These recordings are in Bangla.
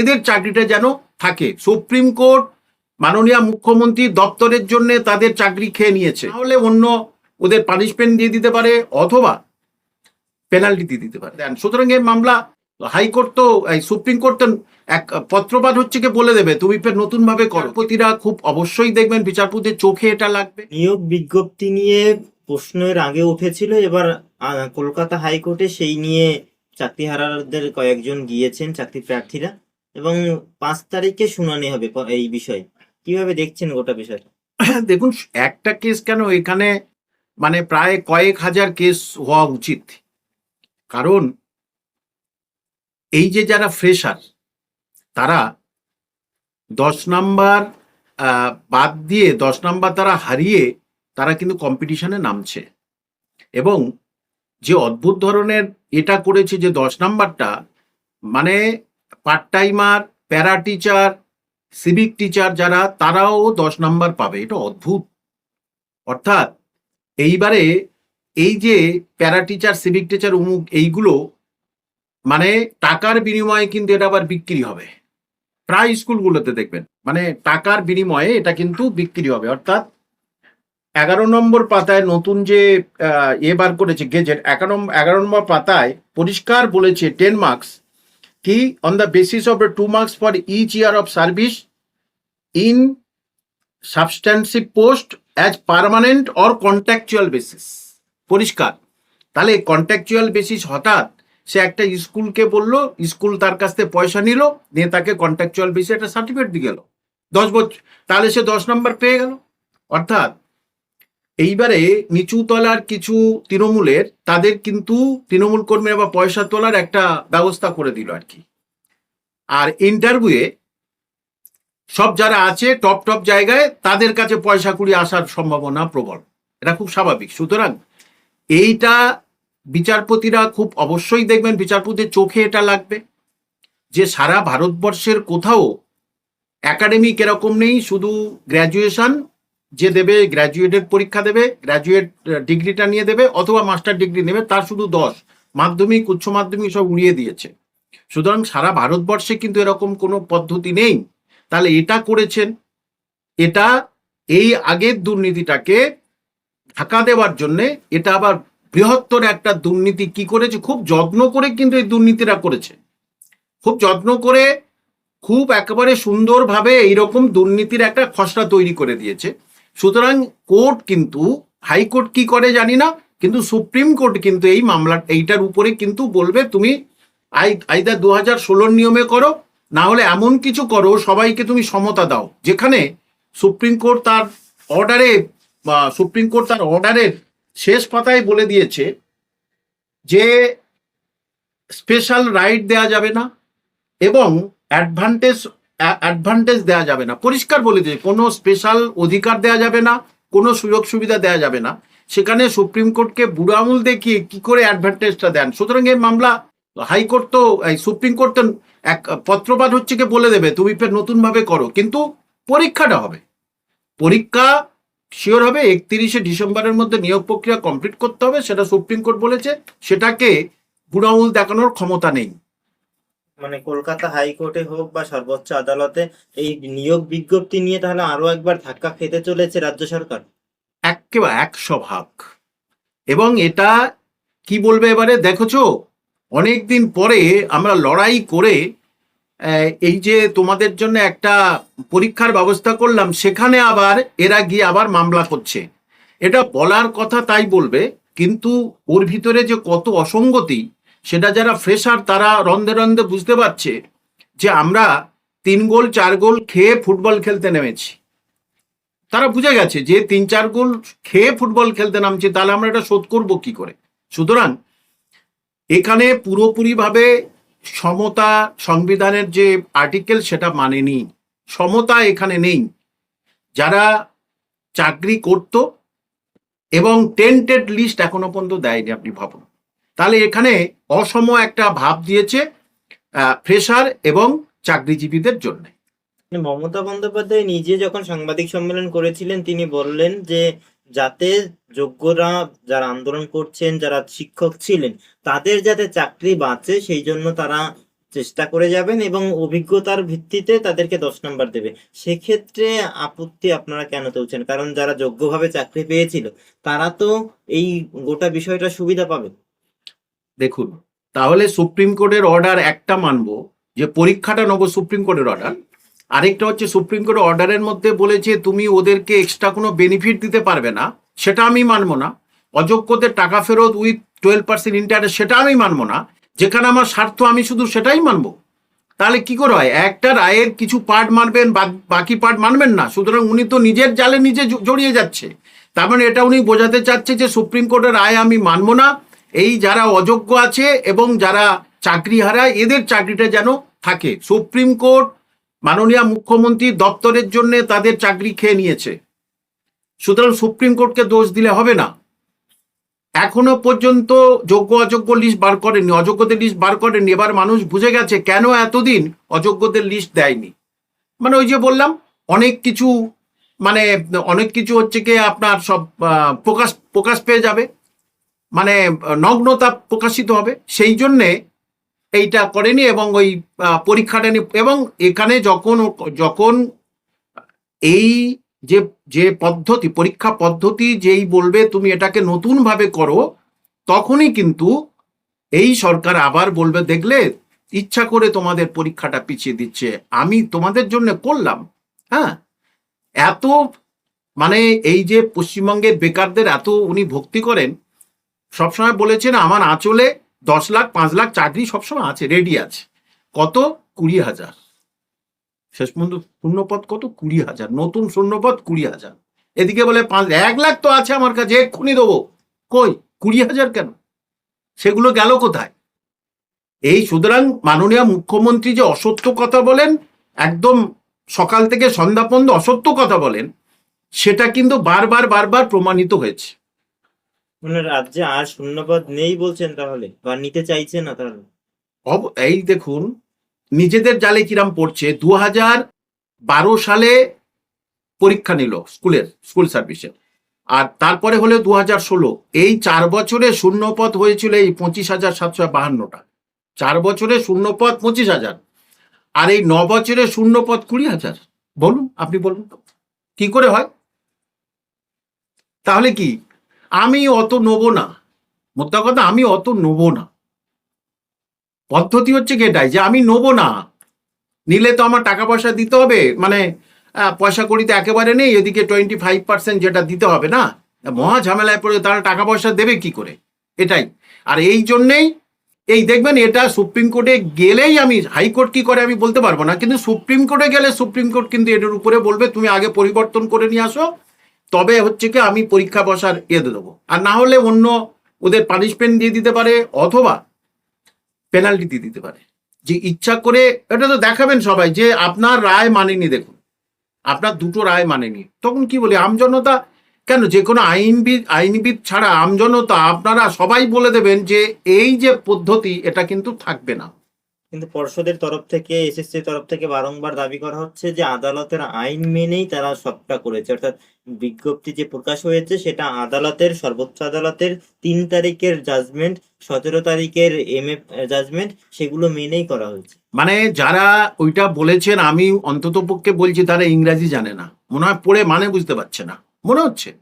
এদের চাকরিটা যেন থাকে। সুপ্রিম কোর্ট, মাননীয় মুখ্যমন্ত্রী দপ্তরের জন্য তাদের চাকরি খেয়ে নিয়েছে। তাহলে অন্য ওদের পানিশমেন্ট দিয়ে দিতে পারে অথবা পেনাল্টি দিয়ে দিতে পারে। সুতরাং এই মামলা হাইকোর্ট তো সুপ্রিম কোর্ট তো এক পত্রপাত হচ্ছে কি বলে দেবে, তুমি ফের নতুন ভাবে করো। প্রতিরা খুব অবশ্যই দেখবেন, বিচারপতির চোখে এটা লাগবে। নিয়োগ বিজ্ঞপ্তি নিয়ে প্রশ্নের আগে উঠেছিল, এবার কলকাতা হাইকোর্টে সেই নিয়ে চাকরিহারাদের কয়েকজন গিয়েছেন, চাকরি প্রার্থীরা। এবং পাঁচ তারিখে শুনানি হবে এই বিষয়ে। কীভাবে দেখছেন গোটা বিষয়টা দেখুন, একটা কেস কেন এখানে মানে প্রায় কয়েক হাজার কেস হওয়া উচিত। কারণ এই যে যারা ফ্রেশার তারা দশ নাম্বার বাদ দিয়ে দশ নাম্বার তারা হারিয়ে তারা কিন্তু কম্পিটিশনে নামছে। এবং যে অদ্ভুত ধরনের এটা করেছে যে দশ নাম্বারটা মানে part timer para teacher civic teacher যারা, তারাও দশ নাম্বার পাবে। এটা অদ্ভুত। অর্থাৎ, এইবারে এই যে প্যারা টিচার সিভিক টিচার উমুক, এইগুলো মানে টাকার বিনিময়ে কিন্তু এটা আবার বিক্রি হবে। প্রায় স্কুলগুলোতে দেখবেন মানে টাকার বিনিময়ে এটা কিন্তু বিক্রি হবে। অর্থাৎ, এগারো নম্বর পাতায় নতুন যে এ বার করেছে গেজেট এগারো এগারো নম্বর পাতায় পরিষ্কার বলেছে টেন মার্কস কি? On the basis of two marks for each year of service in substantive post as permanent or contractual basis পরিষ্কার। তাহলে কন্ট্রাকচুয়াল বেসিস হঠাৎ সে একটা স্কুলকে বলল, স্কুল তার কাছ থেকে পয়সা নিল, নিয়ে তাকে কন্ট্রাকচুয়াল বেসিস একটা সার্টিফিকেট দিয়ে গেল। দশ বছর তাহলে সে দশ নম্বর পেয়ে গেল। অর্থাৎ এইবারে নিচু তলার কিছু তৃণমূলের, তাদের কিন্তু তৃণমূল কর্মীরা বা পয়সা তোলার একটা ব্যবস্থা করে দিল আর কি। আর ইন্টারভিউয়ে সব যারা আছে টপ টপ জায়গায় তাদের কাছে পয়সা কুড়ি আসার সম্ভাবনা প্রবল। এটা খুব স্বাভাবিক। সুতরাং এইটা বিচারপতিরা খুব অবশ্যই দেখবেন বিচারপতির চোখে এটা লাগবে যে সারা ভারতবর্ষের কোথাও একাডেমিক এরকম নেই, শুধু গ্র্যাজুয়েশন যে দেবে গ্র্যাজুয়েটের পরীক্ষা দেবে গ্র্যাজুয়েট ডিগ্রিটা নিয়ে দেবে, অথবা মাস্টার ডিগ্রি নেবে, তার শুধু দশ। মাধ্যমিক, উচ্চ মাধ্যমিক সব উড়িয়ে দিয়েছে। সুতরাং সারা ভারতবর্ষে কিন্তু এরকম কোনো পদ্ধতি নেই। তাহলে এটা করেছেন, এটা এই আগের দুর্নীতিটাকে ঢাকা দেওয়ার জন্যে, এটা আবার বৃহত্তর একটা দুর্নীতি কি করেছে, খুব যত্ন করে কিন্তু এই দুর্নীতিটা করেছে। খুব যত্ন করে, খুব একেবারে সুন্দরভাবে এইরকম দুর্নীতির একটা খসড়া তৈরি করে দিয়েছে। সুতরাং কোর্ট কিন্তু হাইকোর্ট কি করে জানি না, কিন্তু সুপ্রিম কোর্ট কিন্তু এই মামলা, এইটার উপরে কিন্তু বলবে তুমি আই, আইদার দু হাজার ষোলোর নিয়মে করো, না হলে এমন কিছু করো, সবাইকে তুমি সমতা দাও। যেখানে সুপ্রিম কোর্ট তার অর্ডারে, বা সুপ্রিম কোর্ট তার অর্ডারের শেষ পাতায় বলে দিয়েছে যে স্পেশাল রাইট দেয়া যাবে না, এবং অ্যাডভান্টেজ অ্যাডভান্টেজ দেওয়া যাবে না। পরিষ্কার বলে দিয়েছে কোনো স্পেশাল অধিকার দেওয়া যাবে না, কোনো সুযোগ সুবিধা দেওয়া যাবে না। সেখানে সুপ্রিম কোর্টকে বুড়ো আঙুল দেখিয়ে কি করে অ্যাডভান্টেজটা দেন? সুতরাং এই মামলা হাইকোর্ট তো, এই সুপ্রিম কোর্ট তো এক পত্রপাত হচ্ছে কি বলে দেবে, তুমি ফের নতুনভাবে করো। কিন্তু পরীক্ষাটা হবে। পরীক্ষা শিওর হবে, একত্রিশে ডিসেম্বরের মধ্যে নিয়োগ প্রক্রিয়া কমপ্লিট করতে হবে, সেটা সুপ্রিম কোর্ট বলেছে। সেটাকে বুড়ো দেখানোর ক্ষমতা নেই। মানে কলকাতা হাইকোর্টে হোক বা সর্বোচ্চ আদালতে এই নিয়োগ বিজ্ঞপ্তি নিয়ে তাহলে আরও একবার ধাক্কা খেতে চলেছে রাজ্য সরকার? একেবারে একশো ভাগ এবং এটা কি বলবে এবারে? দেখেছ? অনেকদিন পরে আমরা লড়াই করে এই যে তোমাদের জন্য একটা পরীক্ষার ব্যবস্থা করলাম, সেখানে আবার এরা গিয়ে আবার মামলা করছে। এটা বলার কথা তাই বলবে, কিন্তু ওর ভিতরে যে কত অসঙ্গতি সেটা যারা ফ্রেশার তারা রন্ধে রন্ধে বুঝতে পারছে যে আমরা তিন গোল, চার গোল খেয়ে ফুটবল খেলতে নেমেছি। তারা বুঝে গেছে যে তিন, চার গোল খেয়ে ফুটবল খেলতে নামছি, তাহলে আমরা এটা শোধ করব কি করে? সুতরাং এখানে পুরোপুরিভাবে সমতা সংবিধানের যে আর্টিকেল সেটা মানে মানেনি সমতা এখানে নেই। যারা চাকরি করত এবং টেন্টেড লিস্ট এখনও পর্যন্ত দেয়নি, আপনি ভাবুন। তাহলে এখানে অসম একটা ভাব দিয়েছে ফ্রেশার এবং চাকরিজীবীদের জন্য। মানে মমতা বন্দ্যোপাধ্যায় নিজে যখন সাংবাদিক সম্মেলন করেছিলেন, তিনি বললেন যে, যাতে যোগ্যরা যারা আন্দোলন করছেন, যারা শিক্ষক ছিলেন, তাদের যাতে চাকরি বাঁচে, সেই জন্য তারা চেষ্টা করে যাবেন এবং অভিজ্ঞতার ভিত্তিতে তাদেরকে দশ নাম্বার দেবে। সেক্ষেত্রে আপত্তি আপনারা কেন তুলছেন? কারণ যারা যোগ্যভাবে চাকরি পেয়েছিল, তারা তো এই গোটা বিষয়টা সুবিধা পাবে। দেখুন, তাহলে সুপ্রিম কোর্টের অর্ডার একটা মানবো, যে পরীক্ষাটা নেব সুপ্রিম কোর্টের অর্ডার আরেকটা হচ্ছে, সুপ্রিম কোর্টের অর্ডারের মধ্যে বলেছে, তুমি ওদেরকে এক্সট্রা কোনো বেনিফিট দিতে পারবে না, সেটা আমি মানবো না। অযোগ্যদের টাকা ফেরত উইথ টুয়েলভ পার্সেন্ট ইন্টারেস্ট সেটা আমি মানবো না। যেখানে আমার স্বার্থ, আমি শুধু সেটাই মানবো। তাহলে কি করে হয়? একটা রায়ের কিছু পার্ট মানবেন বাকি পার্ট মানবেন না। সুতরাং উনি তো নিজের জালে নিজে জড়িয়ে যাচ্ছে। তার মানে এটা উনি বোঝাতে চাচ্ছে যে সুপ্রিম কোর্টের রায় আমি মানবো না। এই যারা অযোগ্য আছে এবং যারা চাকরি হারায়, এদের চাকরিটা যেন থাকে। সুপ্রিম কোর্ট, মাননীয় মুখ্যমন্ত্রী দপ্তরের জন্য তাদের চাকরি খেয়ে নিয়েছে। সুতরাং সুপ্রিম কোর্টকে দোষ দিলে হবে না। এখনও পর্যন্ত যোগ্য অযোগ্য লিস্ট বার করেনি অযোগ্যদের লিস্ট বার করেনি এবার মানুষ বুঝে গেছে কেন এতদিন অযোগ্যদের লিস্ট দেয়নি। মানে ওই যে বললাম, অনেক কিছু মানে অনেক কিছু হচ্ছে কি আপনার সব প্রকাশ প্রকাশ পেয়ে যাবে। মানে নগ্নতা প্রকাশিত হবে। সেই জন্যে এইটা করেনি এবং ওই পরীক্ষাটা এবং এখানে যখন যখন এই যে যে পদ্ধতি, পরীক্ষা পদ্ধতি যেই বলবে তুমি এটাকে নতুনভাবে করো, তখনই কিন্তু এই সরকার আবার বলবে, দেখলে ইচ্ছা করে তোমাদের পরীক্ষাটা পিছিয়ে দিচ্ছে। আমি তোমাদের জন্য করলাম। হ্যাঁ? এত মানে এই যে পশ্চিমবঙ্গের বেকারদের এত উনি ভক্তি করেন সবসময় বলেছেন আমার আঁচলে দশ লাখ, পাঁচ লাখ চাকরি সবসময় আছে রেডি আছে। কত? কুড়ি হাজার। শেষ পর্যন্ত শূন্যপদ কত? কুড়ি হাজার। নতুন শূন্যপদ কুড়ি হাজার। এদিকে বলে পাঁচ, এক লাখ তো আছে আমার কাছে, এক্ষুনি দেবো। কই? কুড়ি হাজার কেন? সেগুলো গেল কোথায়? এই সুতরাং মাননীয় মুখ্যমন্ত্রী যে অসত্য কথা বলেন, একদম সকাল থেকে সন্ধ্যা পর্যন্ত অসত্য কথা বলেন, সেটা কিন্তু বারবার বারবার প্রমাণিত হয়েছে। মানে রাজ্যে আর শূন্যপদ নেই বলছেন তাহলে, বা নিতে চাইছে না তাহলে? এই দেখুন, নিজেদের জালে কিরাম পড়ছে দু হাজার বারো সালে পরীক্ষা নিল স্কুলের, স্কুল সার্ভিসের। আর তারপরে হলো দু হাজার ষোলো। এই চার বছরে শূন্যপদ হয়েছিল এই পঁচিশ হাজার সাতশো বাহান্নটা। চার বছরে শূন্যপদ পঁচিশ হাজার। আর এই ন বছরে শূন্যপদ কুড়ি হাজার। বলুন, আপনি বলুন কি করে হয়? তাহলে কি? আমি অত নেব না। মোদ্দা কথা, আমি অত নেব না। পদ্ধতি হচ্ছে এটাই যে আমি নেব না। নিলে তো আমার টাকা পয়সা দিতে হবে মানে পয়সা কড়িতে একেবারে নেই, এদিকে টোয়েন্টি ফাইভ পার্সেন্ট যেটা দিতে হবে না। মহা ঝামেলায় পড়ে তারা টাকা পয়সা দেবে কি করে? এটাই। আর এই জন্যেই, এই দেখবেন এটা সুপ্রিম কোর্টে গেলেই আমি হাইকোর্ট কি করে আমি বলতে পারব না, কিন্তু সুপ্রিম কোর্টে গেলে সুপ্রিম কোর্ট কিন্তু এটার উপরে বলবে, তুমি আগে পরিবর্তন করে নিয়ে আসো তবে হচ্ছে কি আমি পরীক্ষা বসার ইয়ে দেবো। আর না হলে অন্য ওদের পানিশমেন্ট দিয়ে দিতে পারে অথবা পেনাল্টি দিয়ে দিতে পারে। যে ইচ্ছা করে, এটা তো দেখাবেন সবাই, যে আপনার রায় মানেনি দেখুন। আপনার দুটো রায় মানেনি। তখন কি বলি, আমজনতা কেন? যে কোনো আইনবিদ আইনবিদ ছাড়া আমজনতা, আপনারা সবাই বলে দেবেন যে এই যে পদ্ধতি, এটা কিন্তু থাকবে না। কিন্তু পর্ষদের তরফ থেকে এসএসসির তরফ থেকে বারংবার দাবি করা হচ্ছে যে আদালতের আইন মেনেই তারা সবটা করেছে। অর্থাৎ বিজ্ঞপ্তি যে প্রকাশ হয়েছে সেটা আদালতের, সর্বোচ্চ আদালতের তিন তারিখের জাজমেন্ট সতেরো তারিখের এম এফ জাজমেন্ট সেগুলো মেনেই করা হয়েছে। মানে যারা ওইটা বলেছেন, আমি অন্তত পক্ষে বলছি, তারা ইংরাজি জানে না। মনে হয় পড়ে মানে বুঝতে পারছে না। মনে হচ্ছে।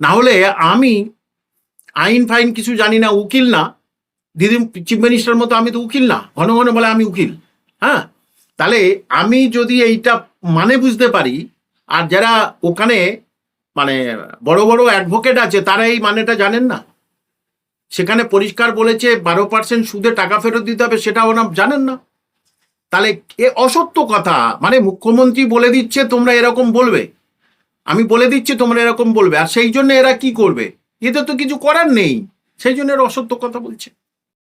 না হলে আমি আইন ফাইন কিছু জানি না, উকিল না দিদি চিফ মিনিস্টার মতো আমি তো উকিল না, ঘন ঘন বলে আমি উকিল। হ্যাঁ? তাহলে আমি যদি এইটা মানে বুঝতে পারি, আর যারা ওখানে মানে বড় বড় অ্যাডভোকেট আছে, তারা এই মানেটা জানেন না? সেখানে পরিষ্কার বলেছে বারো পার্সেন্ট সুদে টাকা ফেরত দিতে হবে সেটা ওরা জানেন না? তাহলে এ অসত্য কথা মানে মুখ্যমন্ত্রী বলে দিচ্ছে তোমরা এরকম বলবে। আমি বলে দিচ্ছি তোমরা এরকম বলবে, আর সেই জন্য এরা কি করবে? এতে তো কিছু করার নেই, সেই জন্য এরা অসত্য কথা বলছে।